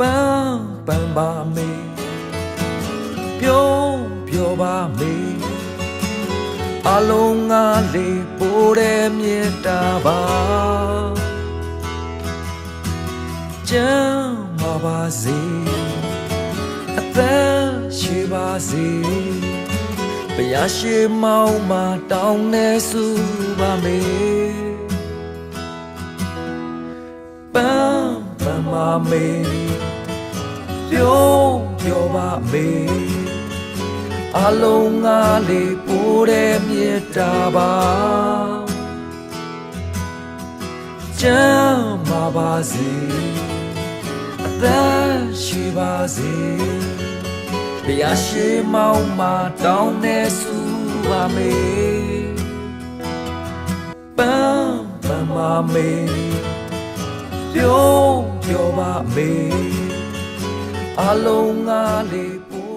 ပန်းပန်းပါမေပြုံးပြောပါမေအလုံးငါလေးပိုးတဲ့မြေတာပါကျမ်းမာပါစေအသက်ရှိပါစေဘုရားရှိမောင်းမတောင်းနေစုပါမေ ပန်းပါမေပြုံးပြောပါမေအလုံးငါလေးပိုးတဲ့မြေတာပါကျမ်းမာပါစေအသက်ရှိပါစေဘုရားရှိမောင်းမတောင်းနေစုပါမေပန်းပန်းပါမေပြုံး ပြောပါမေအလုံးငါလေးပို